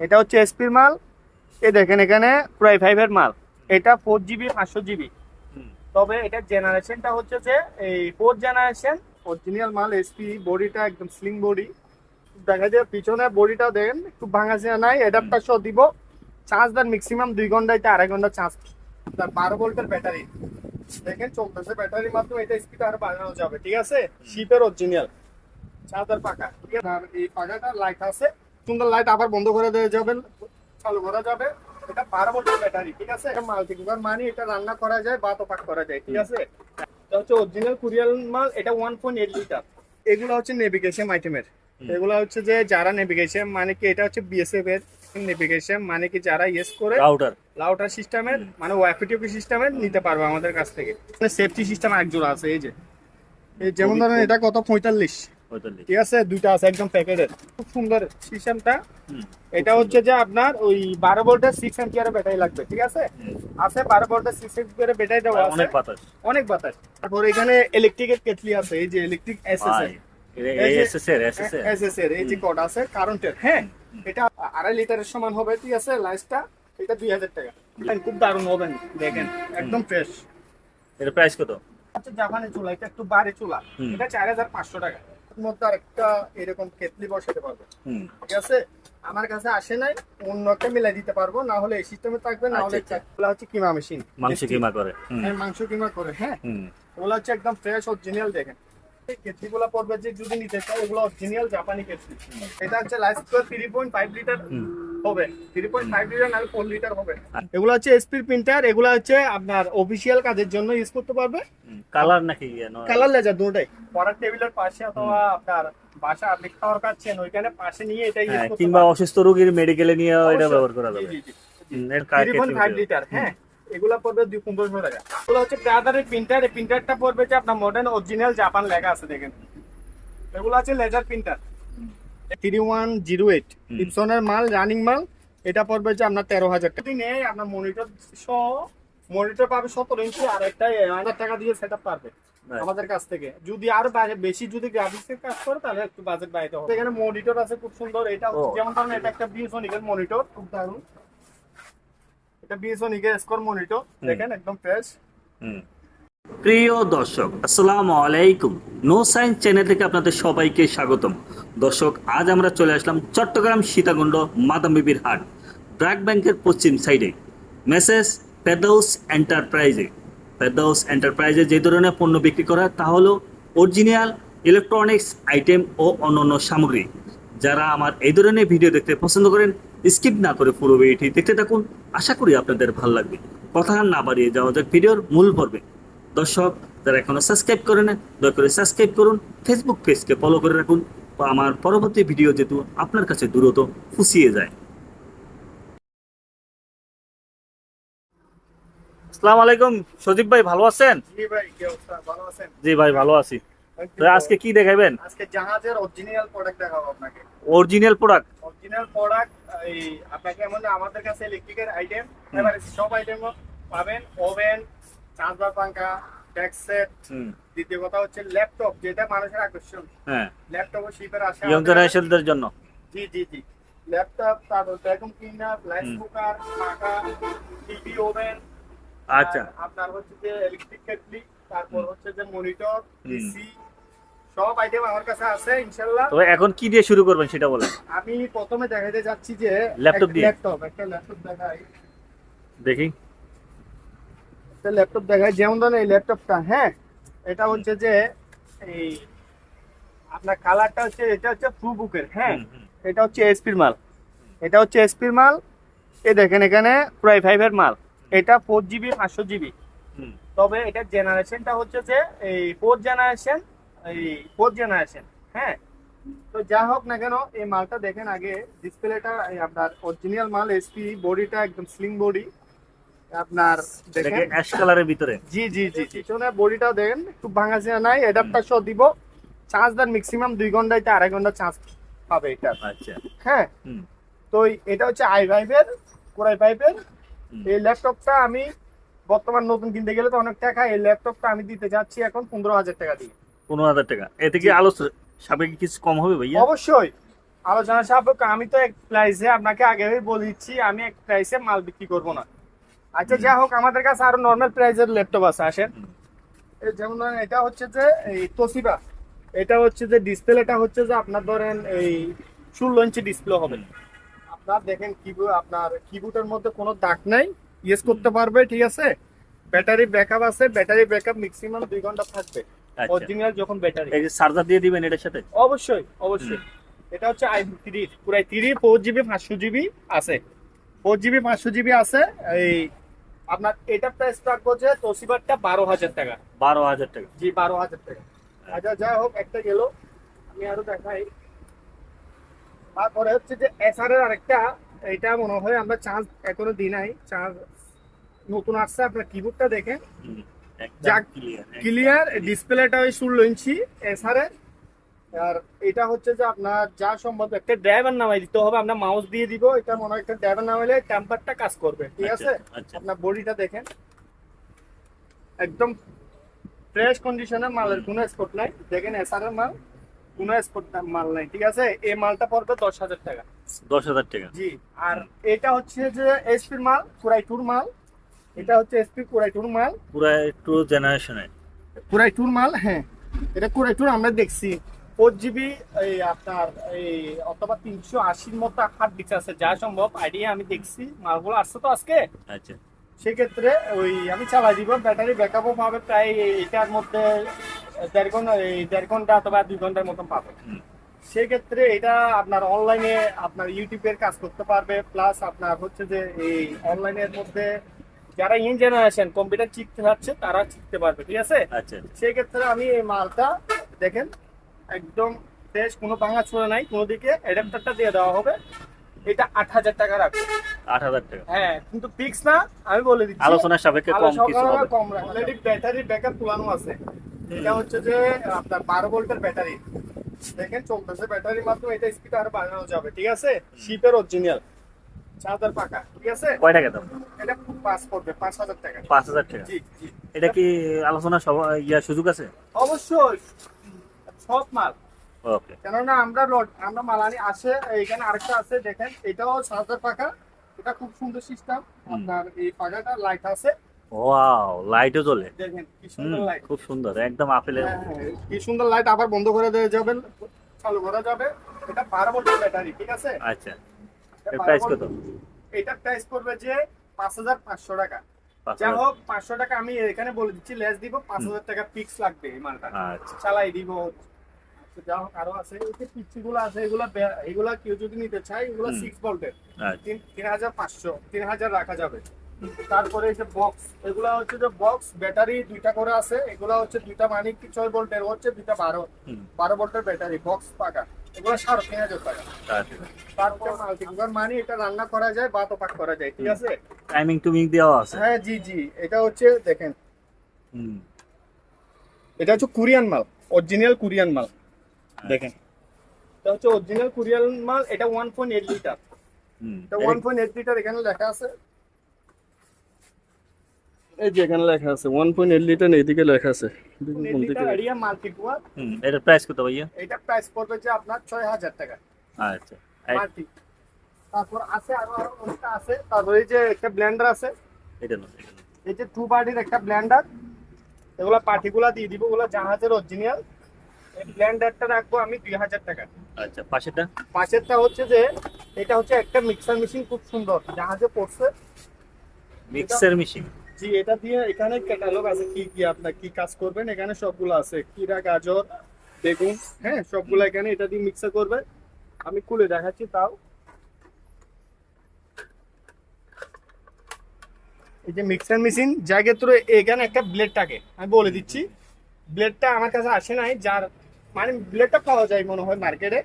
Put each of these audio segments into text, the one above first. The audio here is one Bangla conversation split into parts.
এটা হচ্ছে এসপির মাল। এই দেখেন এখানে প্রায় ফাইভের মাল। এটা ফোর জিবি পাঁচশো জিবি তবে এটা জেনারেশনটা হচ্ছে যে এই ফোর জেনারেশন অরিজিনাল মাল এসপি বডিটা একদম স্লিং বডি দেখা যায় পিছনে বডিটা দেন একটু ভাঙা চেনা নাই অ্যাডাপ্টার সহ দিব। চার্জ দেন ম্যাক্সিমাম দুই ঘন্টায় আড়াই ঘণ্টা চার্জ তার বারো ভোল্টের ব্যাটারি দেখেন চলতেছে ব্যাটারির মাধ্যমে এটা স্পিড আরও বাড়ানো যাবে ঠিক আছে? শিপের অরিজিনাল চার্জার পাকা। ঠিক আছে? আর এই পাকাটা লাইট আছে। সুন্দর লাইট আবার বন্ধ করে দেওয়া যাবে চালু করা যাবে। এটা বারো ভোল্টের ব্যাটারি ঠিক আছে? এটা মাল্টি কুকার মানে এটা রান্না করা যায় বা তো পাক করা যায় ঠিক আছে? এটা হচ্ছে অরিজিনাল কুরিয়াল মাল এটা ওয়ান পয়েন্ট এইট লিটার এগুলো হচ্ছে নেভিগেশন আইটেমের এগুলো হচ্ছে যে যারা নেভিগেশন মানে কি এটা হচ্ছে বিএসএফ এর নেভিগেশন মানে কি যারা ইয়েস করে রাউটার লাউটার সিস্টেমের মানে ওয়াইফিটিপি সিস্টেমের নিতে পারবে আমাদের কাছ থেকে। সেফটি সিস্টেম এক জোড়া আছে এই যে। এই যেমন ধরেন এটা কত? পঁয়তাল্লিশ। ঠিক আছে দুইটা আছে একদম প্যাকেটের খুব সুন্দর সিস্টেমটা। এটা হচ্ছে যে আপনার ওই বারো ভোল্টের সিক্স অ্যাম্পিয়ারের ব্যাটারি লাগবে ঠিক আছে? আছে বারো ভোল্টের সিক্স অ্যাম্পিয়ারের ব্যাটারি দেওয়া আছে। অনেক বাতাস। অনেক বাতাস। তারপর এখানে ইলেকট্রিকের কেটলি আছে এই যে ইলেকট্রিক এই যে- আছে কারেন্টের হ্যাঁ? এটা আড়াই লিটারের সমান হবে ঠিক আছে? লাইসটা এটা দুই হাজার টাকা। খুব দারুণ হবেন দেখেন একদম ফ্রেশ এর প্রাইস কত? আচ্ছা জাপানি চুলা এটা একটু বাড়ি চুলা। এটা চার হাজার পাঁচশো টাকা। মধ্যে আরেকটা এরকম কেতলি বসাতে পারব। ঠিক আছে? আমার কাছে আসে নাই অন্যকে মিলাই দিতে পারব না হলে এই সিস্টেমে থাকবে না হলে আচ্ছা, হচ্ছে কিমা মেশিন মাংস কিমা করে হ্যাঁ মাংস কিমা করে হ্যাঁ। ওলা ওগুলো হচ্ছে একদম ফ্রেশ অরিজিনাল দেখেন। কেটলিগুলো পড়বে যে যদি নিতে অরিজিনাল জাপানি কেটলি। এটা হচ্ছে লাইফ স্কোয়ার থ্রি পয়েন্ট ফাইভ লিটার হবে। থ্রি পয়েন্ট ফাইভ লিটার নাহলে ফোর লিটার হবে। এগুলো হচ্ছে এসপি প্রিন্টার এগুলো হচ্ছে আপনার অফিসিয়াল কাজের জন্য ইউজ করতে পারবে। কালার নাকি ইয়ে কালার লেজার দুটোই। পড়ার টেবিলের পাশে অথবা আপনার বাসা আপনি খাওয়ার খাচ্ছেন ওইখানে পাশে নিয়ে এটা হ্যাঁ, কিংবা অসুস্থ রোগীর মেডিকেলে নিয়ে এটা ব্যবহার করা যাবে। থ্রি পয়েন্ট ফাইভ লিটার হ্যাঁ। এগুলা পড়বে দুই পনেরোশো টাকা। এগুলো হচ্ছে ব্রাদারের প্রিন্টার এই প্রিন্টারটা পড়বে যে আপনার মডার্ন অরিজিনাল জাপান লেখা আছে দেখেন। এগুলো আছে laser printer three one zero eight ইপসনের মাল রানিং মাল এটা পড়বে যে আপনার তেরো হাজার টাকা। নেই আপনার মনিটর সহ মনিটর পাবে সতেরো ইঞ্চি আর একটা হাজার টাকা দিয়ে সেট আপ পারবে আমাদের কাছ থেকে। যদি আরও বাইরে বেশি যদি গ্রাফিক্স এর কাজ করে তাহলে একটু বাজেট বাড়াইতে হবে। এখানে মনিটর আছে খুব সুন্দর এটা। যেমন ধরেন এটা একটা বিএসওনিকের মনিটর খুব দারুণ। এটা বিএসওনিকের স্কোর মনিটর দেখেন একদম ফ্রেশ হুম। প্রিয় দর্শক আসসালামু আলাইকুম। নো সায়েন্স চ্যানেল থেকে আপনাদের সবাইকে স্বাগতম। দর্শক আজ আমরা চলে আসলাম চট্টগ্রাম সীতাকুণ্ড মাদাম বিবির হাট ব্র্যাক ব্যাংকের পশ্চিম সাইডে মেসেজ ফেদাউস এন্টারপ্রাইজে ফেদাউস এন্টারপ্রাইজে যে ধরনের পণ্য বিক্রি করা তা হলো অরিজিনাল ইলেকট্রনিক্স আইটেম ও অন্যান্য সামগ্রী। যারা আমার এই ধরনের ভিডিও দেখতে পছন্দ করেন স্কিপ না করে পুরো ভিডিওটি দেখতে থাকুন। আশা করি আপনাদের ভালো লাগবে। কথা না বাড়িয়ে যাওয়া যাক ভিডিওর মূল পর্বে। দর্শক যারা এখনও সাবস্ক্রাইব করে নেন দয়া করে সাবস্ক্রাইব করুন ফেসবুক পেজকে ফলো করে রাখুন বা আমার পরবর্তী ভিডিও যেহেতু আপনার কাছে দ্রুত ফুসিয়ে যায়। আসসালামু আলাইকুম সজীব ভাই ভালো আছেন? জি ভাই ভালো আছেন? জি ভাই ভালো আছি। আজকে কি দেখাবেন আজকে জাহাজের অরিজিনাল প্রোডাক্ট দেখাবো আপনাকে। অরিজিনাল প্রোডাক্ট অরিজিনাল প্রোডাক্ট এই আপনাকে এমন আমাদের কাছে ইলেকট্রিকের আইটেম এবারে সব আইটেম পাবেন ওভেন চার্জার পাঙ্খা সেট দ্বিতীয় কথা হচ্ছে ল্যাপটপ যেটা মানুষের আকর্ষণ। হ্যাঁ। ল্যাপটপ ও শিপের আসে ইয়ং জেনারেশনদের জন্য। জি জি জি। ল্যাপটপ তারপর ভ্যাকুম ক্লিনার রাইস। কুকার পাখা টিভি ওভেন আচ্ছা। আপনার হচ্ছে যে ইলেকট্রিক কেটলি তারপর হচ্ছে যে মনিটর। পিসি সব আইটেম আমার কাছে আছে ইনশাআল্লাহ তো এখন কি দিয়ে শুরু করবেন সেটা বলেন। আমি প্রথমে দেখাতে যাচ্ছি যে ল্যাপটপ দিয়ে? ল্যাপটপ একটা ল্যাপটপ দেখাই। দেখি। একটা ল্যাপটপ দেখাই যেমন ধরেন এই ল্যাপটপটা হ্যাঁ? এটা হচ্ছে যে এই আপনার কালারটা হচ্ছে এটা হচ্ছে ফ্রু বুকের হ্যাঁ। এটা হচ্ছে এসপির মাল। এটা হচ্ছে এসপির মাল। এই দেখেন এখানে প্রায় ফাইভের মাল। এটা ফোর জিবি পাঁচশো জিবি তবে এটা জেনারেশনটা হচ্ছে যে এই ফোর জেনারেশন এই ফোর্থ জেনারেশন হ্যাঁ? তো যা হোক না কেন এই মালটা দেখেন আগে ডিসপ্লেটা আপনার অরিজিনাল মাল এসপি বডিটা একদম স্লিং বডি আপনার দেখেন। অ্যাশ কালারের ভিতরে? জি জি জি পিছনে বডিটা দেখেন একটু ভাঙা চেনা নাই অ্যাডাপ্টার সহ দিব। চার্জ দেন ম্যাক্সিমাম দুই ঘন্টায় তো আড়াই ঘণ্টা চার্জ পাবে এটা। আচ্ছা। হ্যাঁ? তো এটা হচ্ছে আই ফাইভের কোরাই ফাইভের এই ল্যাপটপটা আমি বর্তমান নতুন কিনতে গেলে তো অনেক টাকা এই ল্যাপটপটা আমি দিতে যাচ্ছি এখন পনেরো হাজার টাকা দিয়ে। পনেরো হাজার টাকা। এতে কি আলো সাবেক কিছু কম হবে ভাইয়া? অবশ্যই। আলোচনা সাপেক্ষ আমি তো এক প্রাইসে আপনাকে আগেই বলে দিচ্ছি আমি এক প্রাইসে মাল বিক্রি করব না। আচ্ছা যা হোক আমাদের কাছে আরও নর্মাল প্রাইসের ল্যাপটপ আছে আসেন। এই যেমন ধরেন এটা হচ্ছে যে এই তোসিবা এটা হচ্ছে যে ডিসপ্লেটা হচ্ছে যে আপনার ধরেন এই ষোলো ইঞ্চি ডিসপ্লে হবে। আপনার দেখেন কিবোর্ড আপনার কিবোর্ডের মধ্যে কোনো দাগ নাই। ইউজ করতে পারবে ঠিক আছে? ব্যাটারি ব্যাকআপ আছে ব্যাটারি ব্যাকআপ ম্যাক্সিমাম দুই ঘণ্টা থাকবে। আচ্ছা। অরিজিনাল যখন ব্যাটারি। এই যে চার্জার দিয়ে দিবেন এটার সাথে? অবশ্যই অবশ্যই। এটা হচ্ছে আই থ্রি পুরাই থ্রি ফোর জিবি পাঁচশো জিবি আছে। ফোর জিবি পাঁচশো জিবি আছে। এই আপনার এটা প্রাইস রাখব যে তোসিবারটা বারো হাজার টাকা। বারো হাজার টাকা। জি বারো হাজার টাকা। আচ্ছা যাই হোক একটা গেল। আমি আরও দেখাই। তারপরে হচ্ছে যে এসআর এর আরেকটা এটা মনে হয় আমরা চার্জ এখনও দিই নাই। চার্জ নতুন আসছে আপনার কিবোর্ডটা দেখেন। যাক, ক্লিয়ার ডিসপ্লেটা ওই ষোলো ইঞ্চি এসআর এর। আর এটা হচ্ছে যে আপনার যা সম্ভব একটা ড্রাইভার নামাই দিতে হবে আমরা মাউস দিয়ে দিব। এটা মনে হয় একটা ড্রাইভার নামাইলে টেম্পারটা কাজ করবে ঠিক আচ্ছা, আছে? আচ্ছা। আপনার বডিটা দেখেন। একদম ফ্রেশ কন্ডিশনের মালের কোনো স্পট নাই। দেখেন এসআর এর মাল। কোনো স্পট মাল নাই ঠিক আছে? এই মালটা পড়বে দশ হাজার টাকা। দশ হাজার টাকা। জি আর এটা হচ্ছে যে এসপির মাল পুরাই টুর মাল। এটা হচ্ছে এসপি পুরাই টুর মাল। পুরা টু জেনারেশনে। কুরাই টুর মাল হ্যাঁ। এটা কুরাই টুর আমরা দেখছি। ফোর জিবি এই আপনার এই অথবা তিনশো আশির মতো হার্ড ডিস্ক আছে যা সম্ভব। আইডিয়া আমি দেখছি মালগুলো আসছে তো আজকে। আচ্ছা। সেক্ষেত্রে ওই আমি চালাই দিব ব্যাটারি ব্যাকআপও পাবে প্রায় এটার মধ্যে দেড় ঘণ্টা এই দেড় ঘণ্টা অথবা দুই ঘণ্টার মতন পাবে। সেক্ষেত্রে এটা আপনার অনলাইনে আপনার ইউটিউবের কাজ করতে পারবে প্লাস আপনার হচ্ছে যে এই অনলাইনের মধ্যে যারা ইন জেনারেশন কম্পিউটার শিখতে যাচ্ছে তারা শিখতে পারবে ঠিক আছে? আচ্ছা সেই ক্ষেত্রে আমি এই মালটা দেখেন একদম ফ্রেশ কোনো ভাঙা ছোড়া নাই কোনো দিকে অ্যাডাপ্টারটা দিয়ে দেওয়া হবে। এটা আট হাজার টাকা রাখবে। আট হাজার টাকা। হ্যাঁ কিন্তু ফিক্স না আমি বলে দিচ্ছি। আলোচনার সাপেক্ষে কম কিছু হবে। কম রাখবে ব্যাটারি ব্যাকআপ পুরানো আছে। এটা হচ্ছে যে আপনার বারো ভোল্টের ব্যাটারি। দেখেন চলতেছে ব্যাটারির মাধ্যমে এটা স্পিড আরও বাড়ানো যাবে ঠিক আছে? শিপের অরিজিনাল চার্জার পাকা ঠিক আছে? কয় টাকা দাম? এটা পাঁচ পড়বে পাঁচ হাজার টাকা। পাঁচ হাজার টাকা। জি জি। এটা কি আলোচনা সব ইয়া সুযোগ আছে? অবশ্যই। সব মাল। ওকে। কেননা আমরা লোড আমরা মালানি আসে এখানে আরেকটা আছে দেখেন এটাও সাজার পাকা। এটা খুব সুন্দর সিস্টেম আপনার এই পাকাটা লাইট আছে। ওয়াও লাইটও জ্বলে। কি সুন্দর লাইট খুব সুন্দর একদম আপেলের হ্যাঁ, হ্যাঁ, কি সুন্দর লাইট আবার বন্ধ করে দেওয়া যাবে চালু করা যাবে। এটা বারো ভোল্টের ব্যাটারি ঠিক আছে? আচ্ছা এর প্রাইস কত? এটা প্রাইস পড়বে যে পাঁচ হাজার পাঁচশো টাকা। যা হোক পাঁচশো টাকা আমি এখানে বলে দিচ্ছি লেস দিব পাঁচ হাজার টাকা ফিক্স লাগবে এই মালটা। আচ্ছা। চালাই দিব। তো যা হোক আরও আছে এই যে আছে এগুলা এগুলা কেউ যদি নিতে চায় এগুলা হুম। সিক্স ভোল্টের আচ্ছা। তিন তিন হাজার পাঁচশো তিন হাজার রাখা যাবে। তারপরে এই যে বক্স এগুলা হচ্ছে যে বক্স ব্যাটারি দুইটা করে আছে এগুলা হচ্ছে দুইটা মানে কি ছয় ভোল্টের হচ্ছে দুইটা বারো। বারো ভোল্টের ব্যাটারি বক্স পাকা। এগুলো সাড়ে তিন হাজার টাকা আচ্ছা। তারপর মাল্টিকুকার মানে এটা রান্না করা যায় বা তো করা যায় ঠিক আছে? টাইমিং টুমিং দেওয়া আছে। হ্যাঁ জি জি। এটা হচ্ছে দেখেন। এটা হচ্ছে কোরিয়ান মাল অরিজিনাল কোরিয়ান মাল। দেখেন। এটা হচ্ছে অরিজিনাল কোরিয়ান মাল এটা ওয়ান পয়েন্ট এইট লিটার এটা ওয়ান পয়েন্ট এইট লিটার এখানে লেখা আছে। এই যে এখানে লেখা আছে ওয়ান পয়েন্ট এইট লিটার এইদিকে লেখা আছে। কোন দিকে হুম এটার প্রাইস কত ভাইয়া? এটা প্রাইস পড়বে যে আপনার ছয় হাজার টাকা। আচ্ছা মাল্টি তারপর আছে আরও আরও অনেকটা আছে। তারপর এই যে একটা ব্লেন্ডার আছে। এটা না এই যে টু পার্টির একটা ব্লেন্ডার এগুলা পার্টিগুলা দিয়ে দিব ওগুলা জাহাজের অরিজিনাল এই ব্লেন্ডারটা রাখব আমি দুই হাজার টাকা। আচ্ছা পাশেরটা? পাশেরটা হচ্ছে যে এটা হচ্ছে একটা মিক্সার মেশিন খুব সুন্দর। জাহাজে পড়ছে। মিক্সার মেশিন জি এটা দিয়ে এখানে ক্যাটালগ আছে কি কি আপনার কি কাজ করবেন এখানে সবগুলো আছে। কিরা গাজর বেগুন হ্যাঁ সবগুলো এখানে এটা দিয়ে মিক্সার করবেন। আমি খুলে দেখাচ্ছি তাও। এই যে মিক্সার মেশিন ক্ষেত্রে এখানে একটা ব্লেড থাকে আমি বলে দিচ্ছি। ব্লেডটা আমার কাছে আসে নাই যার মানে ব্লেডটা পাওয়া যায় মনে হয় মার্কেটে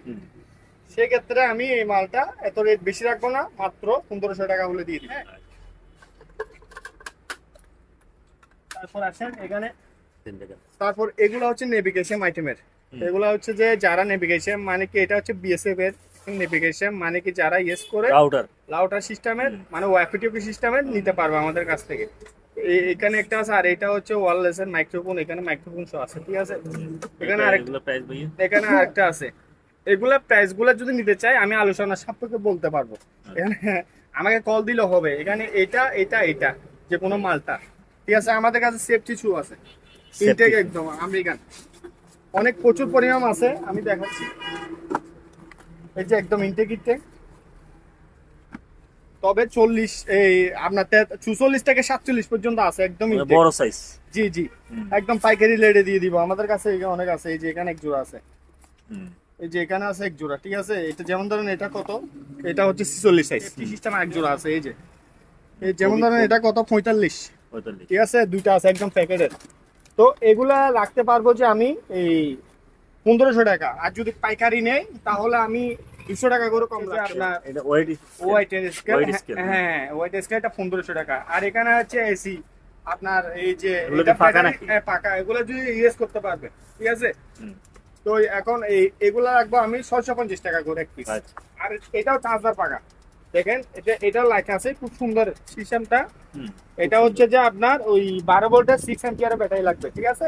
সেক্ষেত্রে আমি এই মালটা এত রেট বেশি রাখব না মাত্র পনেরোশো টাকা বলে দিয়ে দিই হ্যাঁ তারপর আসেন এখানে তারপর এগুলো হচ্ছে নেভিগেশন আইটেমের। এগুলো হচ্ছে যে যারা নেভিগেশন মানে কি এটা হচ্ছে বিএসএফ এর নেভিগেশন মানে কি যারা ইয়েস করে রাউটার লাউটার সিস্টেমের মানে ওয়াইফিটিপি সিস্টেমের নিতে পারবে আমাদের কাছ থেকে। এখানে একটা আছে আর এটা হচ্ছে ওয়ারলেস এর মাইক্রোফোন এখানে মাইক্রোফোন সহ আছে ঠিক আছে? এখানে আরেকটা প্রাইস এখানে আরেকটা আছে। এগুলা প্রাইসগুলা যদি নিতে চাই আমি আলোচনা সাপেক্ষে বলতে পারব। এখানে আমাকে কল দিলে হবে। এখানে এটা এটা এটা যে কোনো মালটা। ঠিক আছে আমাদের কাছে সেফটি শু আছে। ইনটেক একদম আমেরিকান। অনেক প্রচুর পরিমাণ আছে আমি দেখাচ্ছি। এই যে একদম ইনটেক ইনটেক তবে চল্লিশ এই আপনার চুচল্লিশ থেকে সাতচল্লিশ পর্যন্ত আছে একদম মানে বড় সাইজ জি জি। একদম পাইকারি রেটে দিয়ে দিব। আমাদের কাছে অনেক আছে এই যে এখানে এক জোড়া আছে। এই যে এখানে আছে এক জোড়া ঠিক আছে? এটা যেমন ধরেন এটা কত? এটা হচ্ছে ছিচল্লিশ সাইজ সিস্টেম এক জোড়া আছে এই যে। এই যেমন ধরেন এটা কত? পঁয়তাল্লিশ। ঠিক আছে দুইটা আছে একদম প্যাকেটের তো এগুলা রাখতে পারব যে আমি এই পনেরোশো টাকা। আর যদি পাইকারি নেই তাহলে আমি দুশো টাকা করে কম আপনার হ্যাঁ ওয়াইট স্কেলটা পনেরোশো টাকা। আর এখানে আছে এসি আপনার এই যে পাকা হ্যাঁ, এগুলো যদি ইউজ করতে পারবে ঠিক আছে? তো এখন এই এগুলা রাখব আমি ছয়শো পঞ্চাশ টাকা করে এক পিস আচ্ছা। আর এটাও চার্জার পাকা। দেখেন এটা এটাও লেখা আছে খুব সুন্দর সিস্টেমটা এটা হচ্ছে যে আপনার ওই বারো ভোল্টের সিক্স অ্যাম্পিয়ারের ব্যাটারি লাগবে ঠিক আছে?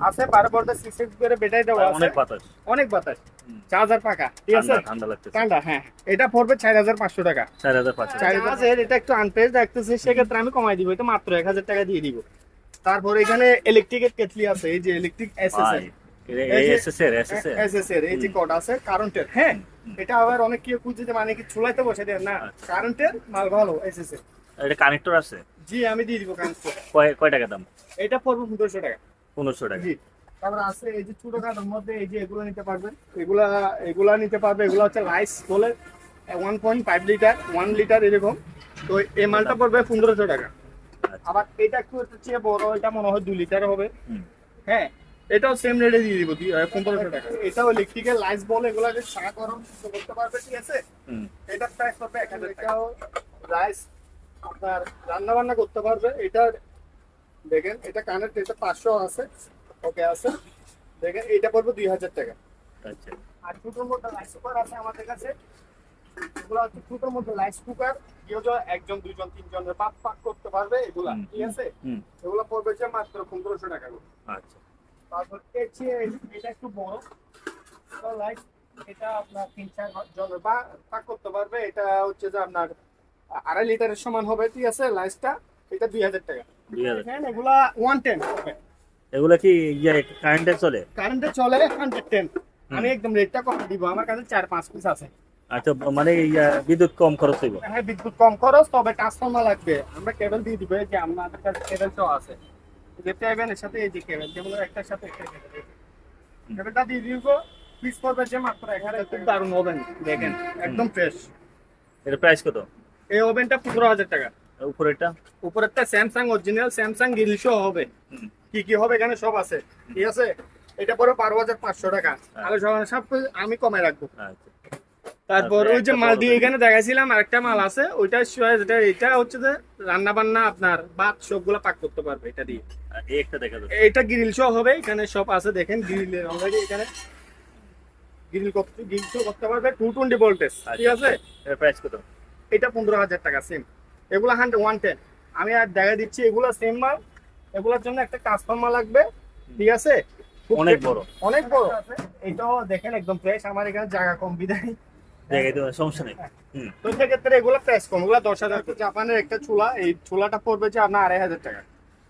আছে বারো ভোল্টের সিক্স অ্যাম্পিয়ারের ব্যাটারি দেওয়া আছে। অনেক বাতাস। অনেক বাতাস। চার্জার পাকা ঠিক আছে? ঠান্ডা হ্যাঁ। এটা পড়বে চার হাজার পাঁচশো টাকা। চার হাজার পাঁচশো এটা একটু আনপেজ দেখতেছে সেক্ষেত্রে আমি কমাই দিব এটা মাত্র এক হাজার টাকা দিয়ে দিব। তারপর এখানে ইলেকট্রিকের কেটলি আছে এই যে ইলেকট্রিক এসএস এই যে- এসএসএর এসএসএর এসএস এর এই যে কোড আছে কারেন্টের হ্যাঁ। এটা আবার অনেক কেউ খুঁজছে যে মানে কি চুলাইতে বসে দেন না। আচ্ছা। কারেন্টের মাল ভালো এটা কানেক্টর আছে? জি আমি দিয়ে দিব কারেন্ট কয় কয় টাকা দাম? এটা পড়বে পনেরোশো টাকা। পনেরোশো টাকা। জি। তারপর আছে এই যে ছোটখাটোর মধ্যে এই যে এগুলো নিতে পারবেন। এগুলা এগুলা নিতে পারবে এগুলো হচ্ছে রাইস বলে one point five litre one litre এরকম। তো এই মালটা পড়বে পনেরোশো টাকা। আচ্ছা। আবার এটা একটু চেয়ে বড় এটা মনে হয় দু লিটার হবে। হ্যাঁ এটাও সেম রেটে দিয়ে দিব পনেরোশো টাকা। এটাও ইলেকট্রিক্যাল লাইটস বল এগুলো যে চা গরম করতে পারবে ঠিক আছে। এটা প্রাইস পড়বে এক হাজার টাকাও রাইস আপনার রান্না বান্না করতে পারবে। এটা দেখেন এটা কানেক্ট এটা পাঁচশো আছে। ওকে আছে। দেখেন এটা পড়বে দুই হাজার টাকা। আচ্ছা। আর ছোটোর মধ্যে রাইস কুকার আছে আমাদের কাছে। এগুলো হচ্ছে ছোটোর মধ্যে রাইস কুকার কেউ একজন দুইজন তিনজনের পাক পাক করতে পারবে এগুলা ঠিক আছে? এগুলো পড়বে যে মাত্র পনেরোশো টাকা করে। আচ্ছা। তারপর এর চেয়ে এটা একটু বড়। লাইট এটা আপনার তিন চার জনের বা পাক করতে পারবে। এটা হচ্ছে যে আপনার আড়াই লিটারের সমান হবে ঠিক আছে? লাইটটা এটা দুই হাজার টাকা। দুই হাজার। দেখেন এগুলা ওয়ান টেন এগুলা কি ইয়ে কারেন্টে চলে? কারেন্টে চলে হান্ড্রেড টেন আমি একদম রেটটা কম দিব। আমার কাছে চার পাঁচ পিস আছে। আচ্ছা মানে বিদ্যুৎ কম খরচ হইব। হ্যাঁ বিদ্যুৎ কম খরচ তবে ট্রান্সফর্মার লাগবে। আমরা কেবল দিয়ে দিব যে আমাদের কাছে কেবল আছে। সাথে এই যে কেবল যেমন একটার সাথে একটা কেবল কেবলটা দিয়ে দিব পিস পড়বে যে মাত্র এখানে খুব দারুণ ওভেন দেখেন একদম ফ্রেশ এর প্রাইস কত? এই ওভেনটা পনেরো হাজার টাকা। উপরেরটা? উপরেরটা স্যামসাং অরিজিনাল স্যামসাং গ্রিল সহ হবে। কি কি হবে এখানে সব আছে। ঠিক আছে? এটা পরে বারো হাজার পাঁচশো টাকা। আরও সব আমি কমে রাখব। আচ্ছা। তারপর ওই যে মাল দিয়ে। এখানে দেখাইছিলাম আরেকটা মাল আছে ওইটা sure যেটা এটা হচ্ছে যে রান্না বান্না আপনার ভাত সবগুলো পাক করতে পারবে এটা দিয়ে। এই একটা দেখা যাচ্ছে। এটা গ্রিল শো হবে এখানে সব আছে দেখেন গ্রিলের অলরেডি এখানে। গ্রিল করতে গ্রিল শো করতে পারবে টু টোয়েন্টি ভোল্টেজ ঠিক আচ্ছা। আছে? এর প্রাইস কত? এটা পনেরো হাজার টাকা সেম এগুলো হান্ড্রেড ওয়ান টেন আমি আর দেখা দিচ্ছি এগুলো সেম মাল এগুলোর জন্য একটা ট্রান্সফর্মার লাগবে ঠিক আছে? অনেক বড়। অনেক বড়। এটাও দেখেন একদম ফ্রেশ আমার এখানে জায়গা কম বিদায়। জায়গায় তো সমস্যা নেই। তো সেক্ষেত্রে এগুলো প্রাইস কম দশ হাজার জাপানের একটা চুলা এই চুলাটা পড়বে যে আপনার আড়াই হাজার টাকা।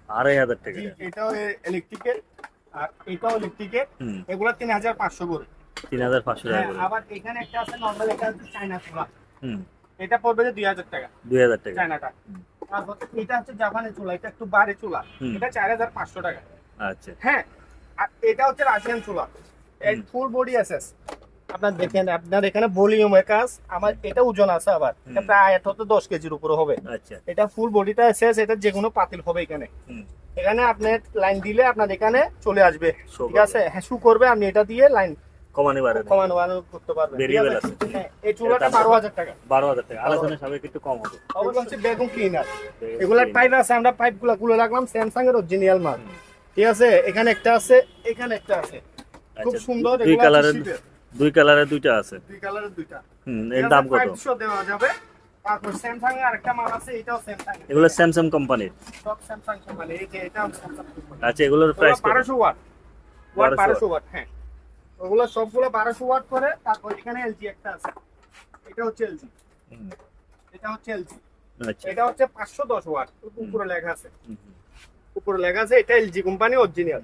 আড়াই হাজার টাকা। এটাও ইলেকট্রিকের আর এটাও ইলেকট্রিকের এগুলো তিন হাজার পাঁচশো করে। তিন হাজার পাঁচশো টাকা হ্যাঁ, আবার এখানে একটা আছে নর্মাল এটা হচ্ছে চায়না চুলা। হুম। এটা পড়বে যে দুই হাজার টাকা। দুই হাজার টাকা। চায়নাটা তারপর এটা হচ্ছে জাপানের চুলা এটা একটু বাড়ি চুলা। এটা চার হাজার পাঁচশো টাকা। আচ্ছা। হ্যাঁ আর এটা হচ্ছে রাশিয়ান চুলা। ফুল বডি অ্যাসেস আপনার দেখেন আপনার এখানে ভলিউমের কাজ আমার এটা ওজন আছে আবার। এটা প্রায় আট হতে দশ কেজির উপরে হবে। আচ্ছা। এটা ফুল বডিটা শেষ এটা যে কোনো পাতিল হবে এখানে। এখানে আপনি লাইন দিলে আপনার এখানে চলে আসবে। ঠিক আছে? হ্যাঁ শু করবে আপনি এটা দিয়ে লাইন কমানি বাড়ে কমানো বাড়ানো করতে পারবেন। Variable আছে? হ্যাঁ, এই চুলাটা এটার দাম বারো কত? হাজার টাকা। বারো হাজার টাকা। আলোচনা সাবেক একটু কম হবে। অবশ্যই বেগুন ক্লিনার এগুলার পাইপ আছে আমরা পাইপগুলা রাখলাম স্যামসাং এর অরিজিনাল মাল। ঠিক আছে? এখানে একটা আছে এখানে একটা আছে। খুব আচ্ছা, সুন্দর দুই কালারের। দুই কালারের দুইটা আছে। দুই কালারের দুইটা। হুম এর দাম কত? পাইপশো দেওয়া যাবে। তারপর স্যামসাং এর আরেকটা মাল আছে এটাও স্যামসাং এগুলো স্যামসাং কোম্পানির সব স্যামসাং কোম্পানি এই যে এটাও স্যামসাং কোম্পানি আচ্ছা এগুলোর প্রাইস কত? বারোশো ওয়াট। ওয়াট 1200 বারোশো ওয়াট হ্যাঁ। ওগুলো সবগুলো বারোশো ওয়াট করে তারপর এখানে এলজি একটা আছে। এটা হচ্ছে এলজি হুম, এটা হচ্ছে এলজি আচ্ছা। এটা হচ্ছে পাঁচশো দশ ওয়াট উপরে লেখা আছে। উপরে লেখা আছে এটা এলজি কোম্পানি অরিজিনাল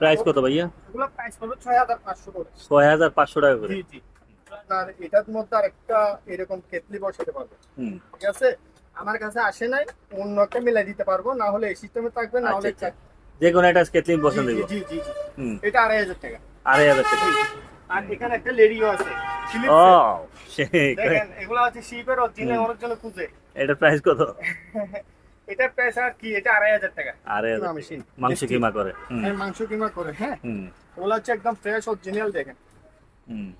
প্রাইস কত ভাইয়া? এগুলো প্রাইস হাজার পাঁচশো করে। ছয় হাজার পাঁচশো টাকা করে। জি জি। আপনার এটার মধ্যে আরেকটা এরকম কেটলি বসাতে পারবে। ঠিক আছে? আমার কাছে আসে নাই অন্য একটা মিলাই দিতে পারব না হলে এই সিস্টেমে থাকবে না হলে আচ্ছা, আচ্ছা। যে কোনো একটা কেটলিং বসান জি, দিব। জি জি জি। এটা আড়াই হাজার টাকা। আড়াই হাজার টাকা। আর এখানে একটা লেডিও আছে ও। দেখেন এগুলো হচ্ছে শিপের অরিজিনাল ওর জন্য খুঁজে। এটা প্রাইস কত? এটার প্রাইস আর কি? এটা আড়াই হাজার টাকা। আড়াই হাজার মেশিন মাংস কিমা করে? মাংস কিমা করে হ্যাঁ? ওগুলো হচ্ছে একদম ফ্রেশ অরিজিনাল দেখেন। হুম।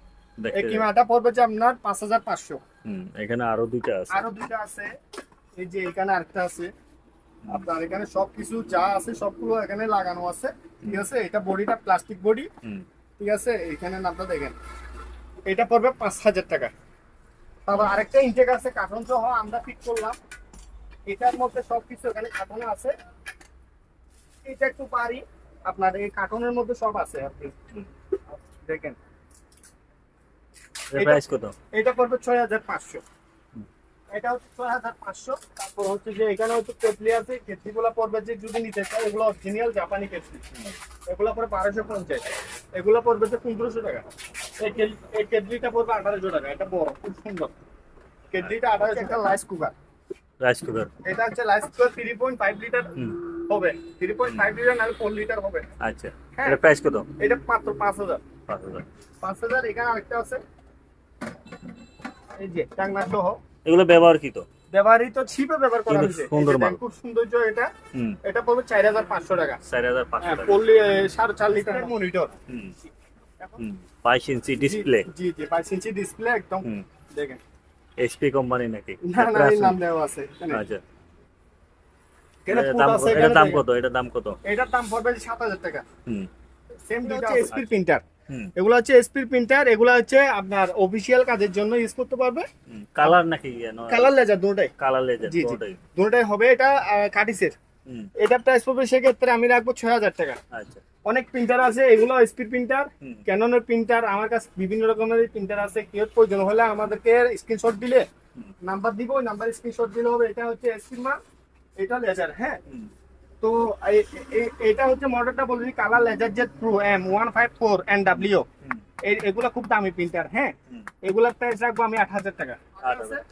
এই কিমাটা পড়বে যে আপনার পাঁচ হাজার পাঁচশো। হুম এখানে আরও দুইটা আছে। আরও দুইটা আছে। এই যে এখানে আরেকটা আছে। আপনার এখানে সবকিছু যা আছে সবগুলো এখানে লাগানো আছে। ঠিক আছে? এটা বডিটা প্লাস্টিক বডি ঠিক আছে? এখানে নামটা দেখেন। এটা পড়বে পাঁচ হাজার টাকা। তারপর আরেকটা ইনটেক আছে কার্টন সহ আমরা ফিট করলাম। এটার মধ্যে সবকিছু এখানে কার্টনে আছে। এটা একটু পারি আপনার এই কার্টনের মধ্যে সব আছে আপনি দেখেন। প্রাইস কত? এটা পড়বে ছয় হাজার পাঁচশো। হুম। এটা হচ্ছে তারপর হচ্ছে যে এখানে হচ্ছে কেটলি আছে। কেটলিগুলো পড়বে যে যদি নিতে চাই এগুলো অরিজিনাল জাপানি কেটলি। এগুলো পড়বে বারোশো পঞ্চাশ। এগুলো পড়বে যে টাকা। এই কেটলিটা পড়বে আঠারোশো টাকা। এটা বড় খুব সুন্দর। কেটলিটা আঠারোশো টাকা রাইস কুকার রাইস কুকার এটা হচ্ছে rice cooker three point five litre হবে। থ্রি পয়েন্ট ফাইভ লিটার নাহলে ফোর লিটার হবে। আচ্ছা। হ্যাঁ। এটা প্রাইস কত? এটা মাত্র পাঁচ হাজার। পাঁচ হাজার। পাঁচ হাজার এখানে আরেকটা আছে। এই যে টাংনা সহ। এগুলো ব্যবহার কি তো? ব্যবহৃত ছিপে ব্যবহার করা হয়েছে। সুন্দর। খুব সৌন্দর্য এটা। এটা পড়বে চার হাজার পাঁচশো টাকা। চার হাজার পাঁচশো হ্যাঁ টাকা। পড়লে সাড়ে চার লিটার মনিটর হুম। হুম। বাইশ ইঞ্চি ডিসপ্লে জি জি বাইশ ইঞ্চি ডিসপ্লে একদম। দেখেন। এইচপি কোম্পানি নাকি? না না এই নাম দেওয়া আছে আচ্ছা। এটার দাম আছে, কত? এটার দাম কত? এটার দাম কত? এটার দাম পড়বে সাত হাজার টাকা। হুম। সেম দুটো এসপি প্রিন্টার হুম। এগুলো হচ্ছে এসপি প্রিন্টার এগুলো হচ্ছে আপনার অফিসিয়াল কাজের জন্য ইউজ করতে পারবে। কালার নাকি কালার লেজার দুটোটাই কালার লেজার জি জি। দুটোটাই হবে এটা কাটিসের। হুম। এটা প্রাইস পড়বে সেক্ষেত্রে আমি রাখব ছয় হাজার টাকা। আচ্ছা। অনেক প্রিন্টার আছে এগুলো স্পিড প্রিন্টার। ক্যাননের প্রিন্টার আমার কাছে বিভিন্ন রকমের প্রিন্টার আছে। কেউ প্রয়োজন হলে আমাদেরকে স্ক্রিনশট দিলে। নাম্বার দিব ওই নাম্বার স্ক্রিনশট দিলে হবে। এটা হচ্ছে এসপির মাল এটা লেজার হ্যাঁ? তো এটা হচ্ছে মডেলটা বলছি colour laser jet pro M one five four N W এগুলো খুব দামি প্রিন্টার হ্যাঁ? এগুলোর প্রাইস রাখব আমি আট হাজার টাকা। হাজার।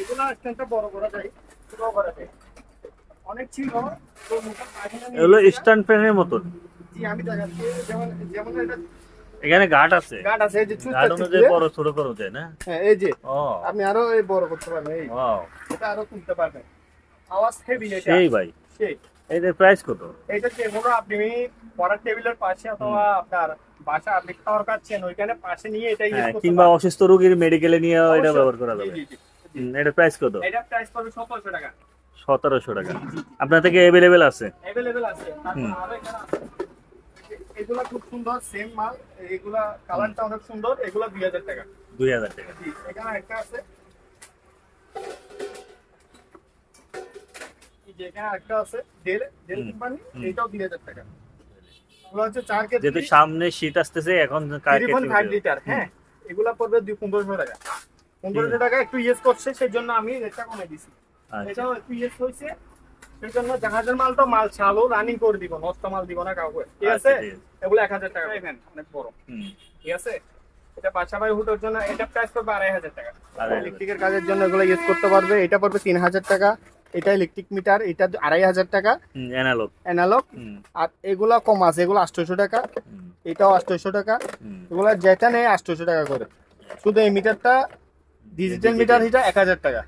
এগুলো স্ট্যান্ডটা বড় করা যায় ছোট করা যায় অনেক ছিল এগুলো স্ট্যান্ড ফ্যানের মতো জি আমি দেখাচ্ছি যেমন যেমন এটা এখানে ঘাট আছে। গার্ড আছে এই যে ঘাট অনুযায়ী বড় ছোট করা যায় না? হ্যাঁ এই যে আপনি আরও এই বড় করতে পারবেন এই। এটা আরও তুলতে পারবেন। আওয়াজ হেভি এটা। সেই ভাই। সেই। প্রাইস কত? এটা যে কোনো আপনি পড়ার টেবিলের পাশে অথবা আপনার বাসা আপনি খাওয়ার খাচ্ছেন ওইখানে পাশে নিয়ে এটা ইউজ হ্যাঁ করতে কিংবা অসুস্থ রোগীর মেডিকেলে নিয়ে এটা ব্যবহার করা যাবে। জি। প্রাইস কত? এটা প্রাইস পড়বে সতেরোশো টাকা। সতেরোশো টাকা। আপনার থেকে অ্যাভেলেবেল আছে? অ্যাভেলেবেল আছে তারপর হুম। আরও এখানে আছে এ- এগুলা খুব সুন্দর সেম মাল। এগুলা কালারটা অনেক সুন্দর এগুলা দুই হাজার টাকা। দুই হাজার টাকা। এখানে একটা আছে। এই যে এখানে একটা আছে ডেল ডেল কোম্পানি এটাও দুই হাজার টাকা। যেহেতু সামনে শীত আসতেছে এখন লিটার হ্যাঁ। এগুলা পড়বে দুই পনেরোশো টাকা। পনেরোশো টাকা একটু ইয়েস করছে সেই জন্য আমি রেটটা কমে দিছি। আচ্ছা। এটাও একটু ইয়েস হয়েছে। জন্য জাহাজের মাল তো মাল রানিং করে দিব নষ্ট মাল দিব না কাউকে। ঠিক আচ্ছা, আছে? এগুলো এক হাজার টাকা পাইবেন অনেক বড়। ঠিক আছে? এটা বাসা হুটোর জন্য এটা প্রাইস পড়বে আড়াই হাজার টাকা। ইলেকট্রিকের কাজের জন্য এগুলো ইউজ করতে পারবে। এটা পড়বে তিন হাজার টাকা। এটা ইলেকট্রিক মিটার এটা আড়াই হাজার টাকা। অ্যানালগ অ্যানালগ আর এগুলা কম আছে এগুলো আটশোশো টাকা। এটাও আটশোশো টাকা। এগুলো যেটা নেই আটশোশো টাকা করে। শুধু এই মিটারটা ডিজিটাল মিটার এটা এক হাজার টাকা।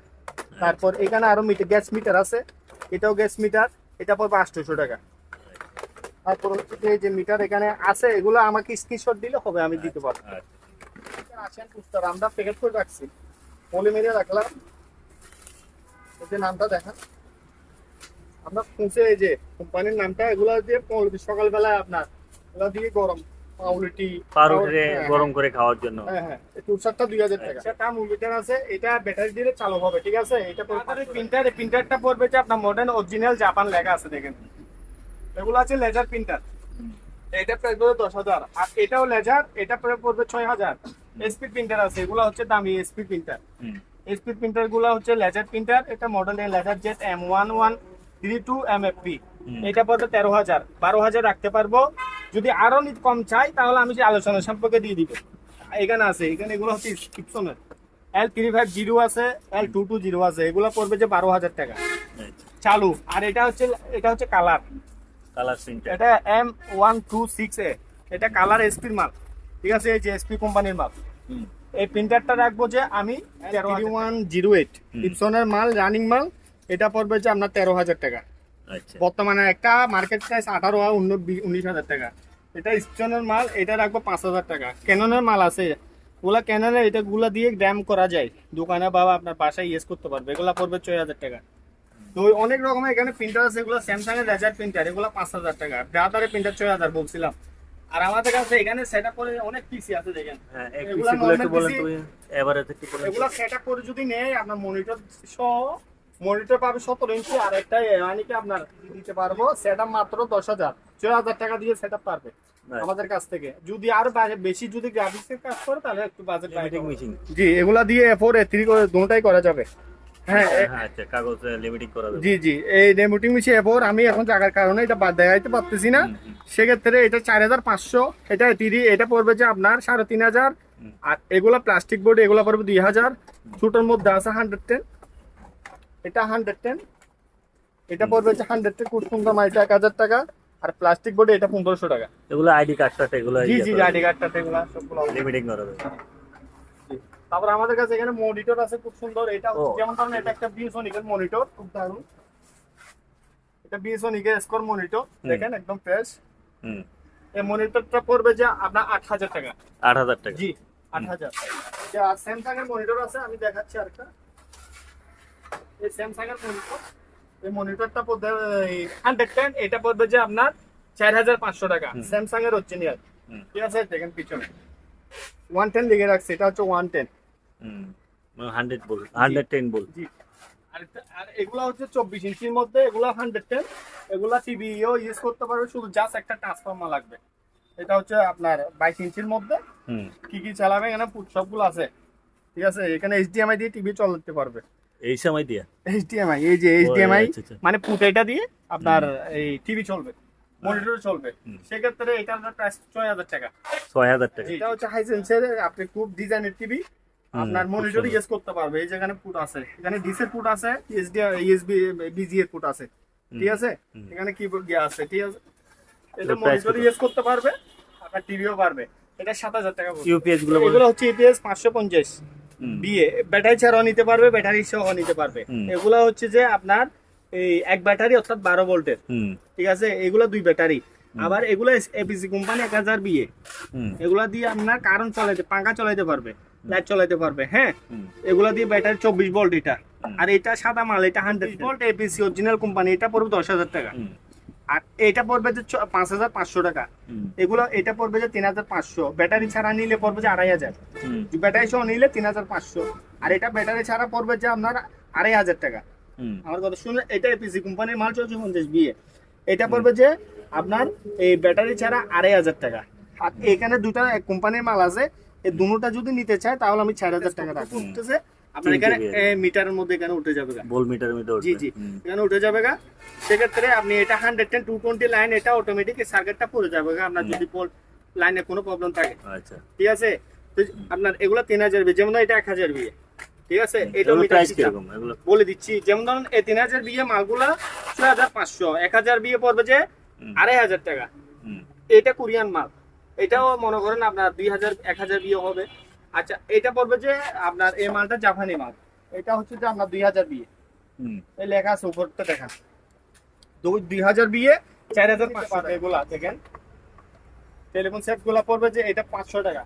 তারপর এখানে আরও মিটার গ্যাস মিটার আছে। এটাও গ্যাস মিটার এটা পড়বে আটশোশো টাকা। তারপর হচ্ছে যে যে মিটার এখানে আছে এগুলো আমাকে স্ক্রিনশট দিলে হবে আমি দিতে পারব। আচ্ছা। আসেন পুস্তক আমরা প্যাকেট করে রাখছি। পলি মেরে রাখলাম। যে নামটা দেখান। আমরা খুঁজে এই যে কোম্পানির নামটা এগুলো দিয়ে পলি- সকালবেলা আপনার এগুলো দিয়ে গরম। পাউরুটি পাউরুটি হ্যাঁ, গরম করে খাওয়ার জন্য। হ্যাঁ হ্যাঁ টাকা। সেটা মুভিটার আছে এটা ব্যাটারি দিয়ে চালু হবে ঠিক আছে? এটা প্রিন্টার প্রিন্টারটা পড়বে যে আপনার মডার্ন অরিজিনাল জাপান লেখা আছে দেখেন। এগুলো আছে লেজার প্রিন্টার এটা প্রাইস পড়বে দশ হাজার। আর এটাও লেজার এটা পরে পড়বে ছয় হাজার। এসপি প্রিন্টার আছে এগুলো হচ্ছে দামি এসপি প্রিন্টার এসপি প্রিন্টারগুলো হচ্ছে লেজার প্রিন্টার এটা model laser jet M one one three two M F P এটা পড়বে তেরো হাজার। বারো হাজার রাখতে পারব। যদি আরও কম চাই তাহলে আমি যে আলোচনা সম্পর্কে দিয়ে দিব। এখানে আছে এখানে এগুলো হচ্ছে স্ক্রিপশনের এল থ্রি ফাইভ জিরো আছে এল টু টু জিরো আছে এগুলো পড়বে যে বারো হাজার টাকা। চালু আর এটা হচ্ছে এটা হচ্ছে কালার কালার এটা M one two six A এটা কালার এসপির মাল। ঠিক আছে এই যে এসপি কোম্পানির মাল। এই প্রিন্টারটা রাখব যে আমি ওয়ান জিরো এইট। ইপসনের মাল রানিং মাল এটা পড়বে যে আপনার তেরো হাজার টাকা। বর্তমানে একটা মার্কেট প্রাইস আঠারো আর উনিশ হাজার টাকা। এটা ইপসনের মাল এটা রাখব পাঁচ হাজার টাকা। ক্যাননের মাল আছে। ওগুলা ক্যাননের এটা গুলা দিয়ে ড্যাম করা যায়। দোকানে বা আপনার বাসায় ইউজ করতে পারবে। এগুলা পড়বে ছয় হাজার টাকা। তো অনেক রকমের এখানে প্রিন্টার আছে। এগুলো স্যামসাং এর রেজার প্রিন্টার এগুলো পাঁচ হাজার টাকা। ব্রাদারের প্রিন্টার ছয় হাজার বলছিলাম। আর আমাদের কাছে এখানে সেট আপ করে অনেক পিসি আছে দেখেন। হ্যাঁ এগুলা একটু বলেন PC তো এভারেজ একটু বলেন। এগুলো সেট আপ করে যদি নেয় আপনার মনিটর সহ মনিটর পাবে সতেরো ইঞ্চি আর একটা এমানিকে আপনার দিতে পারব। সেট আপ মাত্র দশ হাজার। ছয় হাজার টাকা দিয়ে সেট আপ পারবে। আমাদের কাছ থেকে। যদি আরও বেশি যদি গ্রাফিক্স এর কাজ করে তাহলে একটু বাজেট লিমিটিং মেশিন জি এগুলা দিয়ে এ ফোর এ থ্রি করে দুটাই করা যাবে। হ্যাঁ হ্যাঁ আচ্ছা কাগজ লিমিটিং করা জি জি এই মিশি এ ফোর আমি এখন জায়গার কারণে এটা বাদ দেখাইতে পারতেছি না। সেক্ষেত্রে এটা চার হাজার পাঁচশো এটা তিরি এটা পড়বে যে আপনার সাড়ে তিন হাজার। আর এগুলা প্লাস্টিক বোর্ড এগুলো পড়বে দুই হাজার। ছোটোর মধ্যে আছে হান্ড্রেড টেন এটা হান্ড্রেড টেন এটা পড়বে যে হান্ড্রেড টেন খুব সুন্দর মাইটা এক হাজার টাকা আর প্লাস্টিক বোর্ডে এটা পনেরোশো টাকা। এগুলো আইডি কার্ডটা এগুলো জি জি আইডি কার্ডটা এগুলো সবগুলো লিমিটিং করা তারপর আমাদের কাছে এখানে মনিটর আছে খুব সুন্দর। এটা যেমন ধরেন এটা একটা বিএসওনিকের মনিটর খুব দারুণ। এটা বিএসওনিকের স্কোর মনিটর দেখেন একদম ফ্রেশ হুম। এই মনিটরটা পড়বে যে আপনার আট হাজার টাকা। আট হাজার টাকা। জি আট হাজার। স্যামসাং এর মনিটর আছে আমি দেখাচ্ছি আরেকটা। এই স্যামসাং এর মনিটর এই মনিটরটা পড়বে হান্ড্রেড টেন এটা পড়বে যে আপনার চার হাজার পাঁচশো টাকা। স্যামসাং এর। ঠিক আছে দেখেন পিছনে। ওয়ান টেন লিখে রাখছে এটা হচ্ছে ওয়ান টেন হুম হান্ড্রেড বল হান্ড্রেড টেন বল। জি। আর এগুলা হচ্ছে চব্বিশ ইঞ্চির মধ্যে এগুলা হান্ড্রেড টেন এগুলা টিভিও ইউজ করতে পারবে শুধু জাস্ট একটা ট্রান্সফর্মার লাগবে। এটা হচ্ছে আপনার বাইশ ইঞ্চির মধ্যে। হুম। কি কি চালাবে এখানে পুট সবগুলো আছে। ঠিক আছে এখানে এইচডিএমআই দিয়ে টিভি চালাতে পারবে। এই সময় দিয়া? এইচডিএমআই এই যে এইচডিএমআই আচ্ছা, আচ্ছা। মানে পুট এটা দিয়ে আপনার এই টিভি চলবে মনিটর চলবে। সেক্ষেত্রে এটার প্রাইস ছয় হাজার টাকা। ছয় হাজার টাকা। এটা হচ্ছে হাইসেন্সের আপনি খুব ডিজাইনের টিভি আপনার মনিটর ইউজ করতে পারবে। এই যেখানে পুট আছে এখানে ডিসের পুট আছে ইএসডি ইএসবি বিজি এর পুট আছে। ঠিক আছে? এখানে কিবোর্ড গিয়ে আছে? ঠিক আছে? এটা মনিটর ইউজ করতে পারবে আপনার টিভিও পারবে এটা সাত হাজার টাকা। ইউপিএসগুলো এগুলো হচ্ছে ইপিএস পাঁচশো পঞ্চাশ। বিয়ে ব্যাটারি ছাড়াও নিতে পারবে ব্যাটারি সহ নিতে পারবে। এগুলা হচ্ছে যে আপনার এই এক ব্যাটারি অর্থাৎ বারো ভোল্টের। ঠিক আছে? এগুলা দুই ব্যাটারি আবার এগুলো এপিসি কোম্পানি এক হাজার বিয়ে। হুম। এগুলা দিয়ে আপনার কারেন্ট চালাইতে পাঙ্খা চলাইতে পারবে লাইট চলাইতে পারবে হ্যাঁ? এগুলা দিয়ে ব্যাটারি চব্বিশ ভোল্ট এটা। আর এটা সাদা মাল এটা hundred volt APC original company এটা পড়বে দশ হাজার টাকা। আর এটা পড়বে যে পাঁচ হাজার পাঁচশো টাকা। এগুলো এটা পড়বে যে তিন হাজার পাঁচশো। ব্যাটারি ছাড়া নিলে পড়বে যে আড়াই হাজার। ব্যাটারি সহ নিলে তিন হাজার পাঁচশো। আর এটা ব্যাটারি ছাড়া পড়বে যে আপনার আড়াই হাজার টাকা। আমার কথা শুনলে এটা এপিসি কোম্পানির মাল চলছে পঞ্চাশ বিয়ে এটা পড়বে যে আপনার এই ব্যাটারি ছাড়া আড়াই হাজার টাকা। আর এখানে দুটা কোম্পানির মাল আছে। এই দুটোটা যদি নিতে চায় তাহলে আমি চার হাজার টাকা রাখব আপনার এখানে মিটারের মধ্যে এখানে উঠে যাবে বল মিটারের মধ্যে জি জি। এখানে উঠে যাবে গা সেক্ষেত্রে আপনি এটা hundred ten two twenty line এটা অটোমেটিক সার্কিটটা পড়ে যাবে গা আপনার যদি লাইনে কোনো প্রবলেম থাকে। আচ্ছা। ঠিক আছে? আপনার এগুলো তিন হাজার বিয়ে যেমন এটা এক হাজার বিয়ে। ঠিক আছে? এটা মিটার বলে দিচ্ছি যেমন ধরুন এই তিন হাজার বিয়ে মালগুলা ছয় হাজার পাঁচশো। এক হাজার বিয়ে পড়বে যে আড়াই হাজার টাকা। এটা কোরিয়ান মাল। এটাও মনে করেন আপনার দুই হাজার এক হাজার বিয়ে হবে। আচ্ছা এটা পড়বে যে আপনার এই মালটা জাপানি মাল। এটা হচ্ছে যে আপনার দুই হাজার বিয়ে। হুম। এই লেখা আছে উপরটা দেখান দুই দুই হাজার বিয়ে চার হাজার পাঁচশো। টাকা এগুলা দেখেন টেলিফোন সেটগুলা পড়বে যে এটা পাঁচশো টাকা।